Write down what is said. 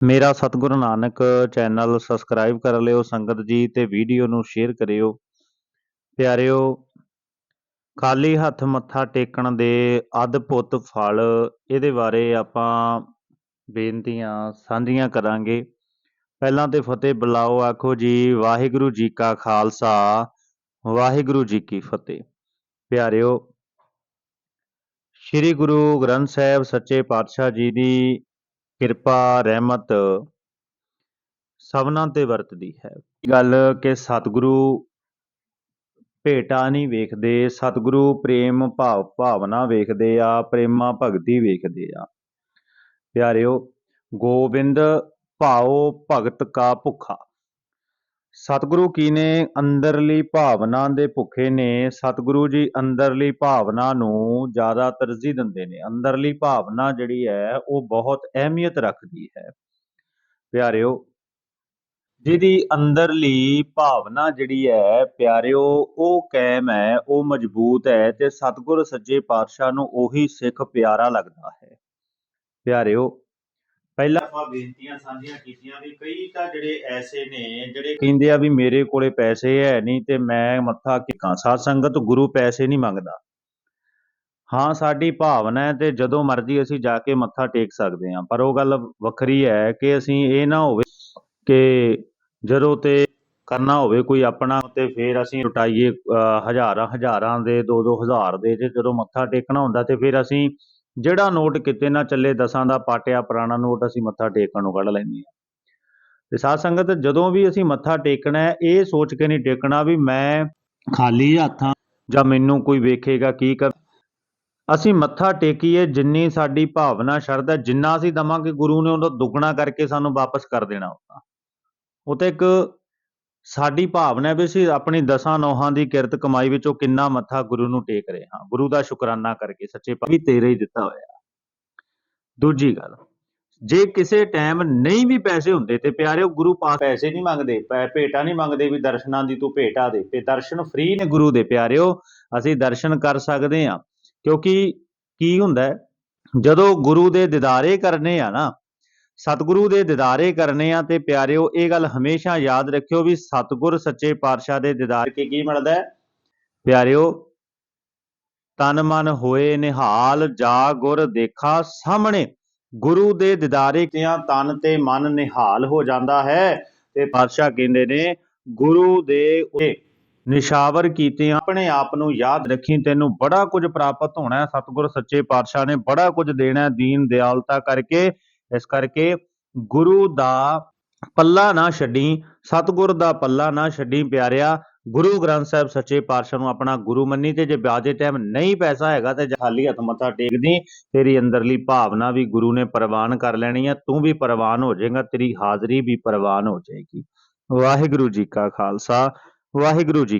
ਮੇਰਾ ਸਤਿਗੁਰੂ Nanak channel subscribe ਕਰ ਲਿਓ, ਸੰਗਤ ਜੀ ਤੇ ਵੀਡੀਓ ਨੂੰ ਸ਼ੇਅਰ ਕਰਿਓ। ਪਿਆਰਿਓ, ਖਾਲੀ ਹੱਥ ਮੱਥਾ ਟੇਕਣ ਦੇ ਅਦਭੁਤ ਫਲ, ਇਹਦੇ ਬਾਰੇ ਆਪਾਂ ਬੇਨਤੀਆਂ ਸਾਂਝੀਆਂ ਕਰਾਂਗੇ। ਪਹਿਲਾਂ ਤੇ ਫਤਿਹ ਬੁਲਾਓ, ਆਖੋ ਜੀ, ਵਾਹਿਗੁਰੂ ਜੀ ਕਾ ਖਾਲਸਾ, ਵਾਹਿਗੁਰੂ ਜੀ ਕੀ ਫਤਿਹ। ਪਿਆਰਿਓ, ਸ੍ਰੀ ਗੁਰੂ ਗ੍ਰੰਥ ਸਾਹਿਬ ਸੱਚੇ ਪਾਤਸ਼ਾਹ ਜੀ ਦੀ ਕਿਰਪਾ, ਰਹਿਮਤ ਸਭਨਾਂ ਤੇ ਵਰਤਦੀ ਹੈ। ਗੱਲ ਕਿ ਸਤਿਗੁਰੂ ਭੇਟਾ ਨਹੀਂ ਵੇਖਦੇ, ਸਤਿਗੁਰੂ ਪ੍ਰੇਮ ਭਾਵ, ਭਾਵਨਾ ਵੇਖਦੇ ਆ, ਪ੍ਰੇਮਾ ਭਗਤੀ ਵੇਖਦੇ ਆ। ਪਿਆਰਿਓ, ਗੋਬਿੰਦ ਭਾਉ ਭਗਤ ਕਾ ਭੁੱਖਾ। ਸਤਿਗੁਰੂ ਕੀ ਨੇ ਅੰਦਰਲੀ ਭਾਵਨਾ ਦੇ ਭੁੱਖੇ ਨੇ, ਸਤਿਗੁਰੂ ਜੀ ਅੰਦਰਲੀ ਭਾਵਨਾ ਨੂੰ ਜ਼ਿਆਦਾ ਤਰਜੀਹ ਦਿੰਦੇ ਨੇ। ਅੰਦਰਲੀ ਭਾਵਨਾ ਜਿਹੜੀ ਹੈ, ਉਹ ਬਹੁਤ ਅਹਿਮੀਅਤ ਰੱਖਦੀ ਹੈ। ਪਿਆਰਿਓ, ਜਿਹਦੀ ਅੰਦਰਲੀ ਭਾਵਨਾ ਜਿਹੜੀ ਹੈ, ਪਿਆਰਿਓ, ਉਹ ਕਾਇਮ ਹੈ, ਉਹ ਮਜ਼ਬੂਤ ਹੈ ਤੇ ਸਤਿਗੁਰ ਸੱਚੇ ਪਾਤਸ਼ਾਹ ਨੂੰ ਉਹੀ ਸਿੱਖ ਪਿਆਰਾ ਲੱਗਦਾ ਹੈ। ਪਿਆਰਿਓ ਪਹਿਲਾਂ ਆਪਾਂ ਬੇਨਤੀਆਂ ਸਾਂਝੀਆਂ ਕੀਤੀਆਂ ਵੀ ਕਈ ਤਾਂ ਜਿਹੜੇ ਐਸੇ ਨੇ ਜਿਹੜੇ ਕਹਿੰਦੇ ਆ ਵੀ ਮੇਰੇ ਕੋਲੇ ਪੈਸੇ ਹੈ ਨਹੀਂ ਤੇ ਮੈਂ ਮੱਥਾ ਕਿਕਾਂ ਸਾਧ ਸੰਗਤ ਗੁਰੂ ਪੈਸੇ ਨਹੀਂ ਮੰਗਦਾ। ਹਾਂ ਸਾਡੀ ਭਾਵਨਾ ਹੈ ਤੇ ਜਦੋਂ ਮਰਜ਼ੀ ਅਸੀਂ ਜਾ ਕੇ ਮੱਥਾ ਟੇਕ ਸਕਦੇ ਹਾਂ ਪਰ ਉਹ ਗੱਲ ਵੱਖਰੀ ਹੈ ਕਿ ਅਸੀਂ ਇਹ ਨਾ ਹੋਵੇ ਕਿ ਜਦੋਂ ਤੇ ਕਰਨਾ ਹੋਵੇ ਕੋਈ ਆਪਣਾ ਤੇ ਫਿਰ ਅਸੀਂ ਲੁਟਾਈਏ ਅਹ, ਹਜ਼ਾਰਾਂ ਹਜ਼ਾਰਾਂ ਦੇ 2-2 ਹਜ਼ਾਰ ਦੇ ਤੇ ਜਦੋਂ ਮੱਥਾ ਟੇਕਣਾ ਹੁੰਦਾ ਤੇ ਫਿਰ ਅਸੀਂ ਜਿਹੜਾ ਨੋਟ ਕਿਤੇ ਨਾ ਚੱਲੇ ਦਸਾਂ ਦਾ ਪਾਟਿਆ ਪੁਰਾਣਾ ਨੋਟ ਅਸੀਂ ਮੱਥਾ ਟੇਕਣ ਨੂੰ ਕੱਢ ਲੈਂਦੇ ਹਾਂ। ਤੇ ਸਾਧ ਸੰਗਤ, ਜਦੋਂ ਵੀ ਅਸੀਂ ਮੱਥਾ ਟੇਕਣਾ ਹੈ, ਇਹ ਸੋਚ ਕੇ ਨਹੀਂ ਟੇਕਣਾ ਵੀ ਮੈਂ ਖਾਲੀ ਹੱਥਾਂ ਜਾਂ ਮੈਨੂੰ ਕੋਈ ਵੇਖੇਗਾ ਕੀ ਕਰ ਅਸੀਂ ਮੱਥਾ ਟੇਕੀਏ ਜਿੰਨੀ ਸਾਡੀ ਭਾਵਨਾ, ਸ਼ਰਧਾ, ਜਿੰਨਾ ਅਸੀਂ ਦਵਾਂਗੇ ਗੁਰੂ ਨੇ ਉਹਦਾ ਦੁੱਗਣਾ ਕਰਕੇ ਸਾਨੂੰ ਵਾਪਸ ਕਰ ਦੇਣਾ ਉਹ ਤਾਂ ਇੱਕ ਸਾਡੀ ਭਾਵਨਾ ਵੀ ਅਸੀਂ ਆਪਣੀ ਦਸਾਂ ਨੋਹਾਂ ਦੀ ਕਿਰਤ ਕਮਾਈ ਵਿੱਚੋਂ ਕਿੰਨਾ ਮੱਥਾ ਗੁਰੂ ਨੂੰ ਟੇਕ ਰਹੇ ਹਾਂ। ਗੁਰੂ ਦਾ ਸ਼ੁਕਰਾਨਾ ਕਰਕੇ ਸੱਚੇ ਪਾਤਸ਼ਾਹ ਵੀ ਤੇਰੇ ਹੀ ਦਿੱਤਾ ਹੋਇਆ। ਦੂਜੀ ਗੱਲ, ਜੇ ਕਿਸੇ ਟਾਈਮ ਨਹੀਂ ਵੀ ਪੈਸੇ ਹੁੰਦੇ ਤੇ ਪਿਆਰਿਓ, ਗੁਰੂ ਪਾਸ ਪੈਸੇ ਨਹੀਂ ਮੰਗਦੇ, ਪੈ- ਭੇਟਾ ਨਹੀਂ ਮੰਗਦੇ ਵੀ ਦਰਸ਼ਨਾਂ ਦੀ ਤੂੰ ਭੇਟਾ ਦੇ ਤੇ ਦਰਸ਼ਨ ਫ੍ਰੀ ਨੇ ਗੁਰੂ ਦੇ ਪਿਆਰਿਓ, ਅਸੀਂ ਦਰਸ਼ਨ ਕਰ ਸਕਦੇ ਹਾਂ। ਕਿਉਂਕਿ ਕੀ ਹੁੰਦਾ ਜਦੋਂ ਗੁਰੂ ਦੇ ਦਿਦਾਰੇ ਕਰਨੇ ਆ ਨਾ ਸਤਿਗੁਰੂ ਦੇ ਦਿਦਾਰੇ ਕਰਨੇ ਆ ਤੇ ਪਿਆਰਿਓ, ਇਹ ਗੱਲ ਹਮੇਸ਼ਾ ਯਾਦ ਰੱਖਿਓ ਵੀ ਸਤਿਗੁਰ ਸੱਚੇ ਪਾਤਸ਼ਾਹ ਦੇ ਦਿਦਾਰ ਕੇ ਕੀ ਮਿਲਦਾ ਹੈ? ਪਿਆਰਿਓ, ਤਨ ਮਨ ਹੋਏ ਨਿਹਾਲ, ਜਾ ਗੁਰ ਦੇਖਾ ਸਾਹਮਣੇ। ਗੁਰੂ ਦੇ ਦਿਦਾਰੇ ਕਿਆਂ ਤਨ ਤੇ ਮਨ ਨਿਹਾਲ ਹੋ ਜਾਂਦਾ ਹੈ? ਤੇ ਪਾਤਸ਼ਾਹ ਕਹਿੰਦੇ ਨੇ, ਗੁਰੂ ਦੇ ਉਤੇ ਨਿਸ਼ਾਵਰ ਕੀਤੇ ਆਪਣੇ ਆਪ ਨੂੰ ਯਾਦ ਰੱਖੀ, ਤੈਨੂੰ ਬੜਾ ਕੁਝ ਪ੍ਰਾਪਤ ਹੋਣਾ ਹੈ। ਸਤਿਗੁਰ ਸੱਚੇ ਪਾਤਸ਼ਾਹ ਨੇ ਬੜਾ ਕੁਝ ਦੇਣਾ ਦੀਨ ਦਿਆਲਤਾ ਕਰਕੇ। ਇਸ ਕਰਕੇ ਗੁਰੂ ਦਾ ਪੱਲਾ ਨਾ ਛੱਡੀ, ਸਤਿਗੁਰ ਦਾ ਪੱਲਾ ਨਾ ਛੱਡੀ ਪਿਆਰਿਆ, ਗੁਰੂ ਗ੍ਰੰਥ ਸਾਹਿਬ ਸੱਚੇ ਪਾਤਸ਼ਾਹ ਨੂੰ ਆਪਣਾ ਗੁਰੂ ਮੰਨੀ ਤੇ ਜੇ ਬਾਜੇ ਟਾਈਮ ਨਹੀਂ ਪੈਸਾ ਹੈਗਾ ਤੇ ਖਾਲੀ ਹੱਥ ਮੱਥਾ ਟੇਕਦੀ, ਤੇਰੀ ਅੰਦਰਲੀ ਭਾਵਨਾ ਵੀ ਗੁਰੂ ਨੇ ਪ੍ਰਵਾਨ ਕਰ ਲੈਣੀ ਹੈ ਤੂੰ ਵੀ ਪ੍ਰਵਾਨ ਹੋ ਜਾਏਗਾ, ਤੇਰੀ ਹਾਜ਼ਰੀ ਵੀ ਪ੍ਰਵਾਨ ਹੋ ਜਾਏਗੀ। ਵਾਹਿਗੁਰੂ ਜੀ ਕਾ ਖਾਲਸਾ, ਵਾਹਿਗੁਰੂ ਜੀ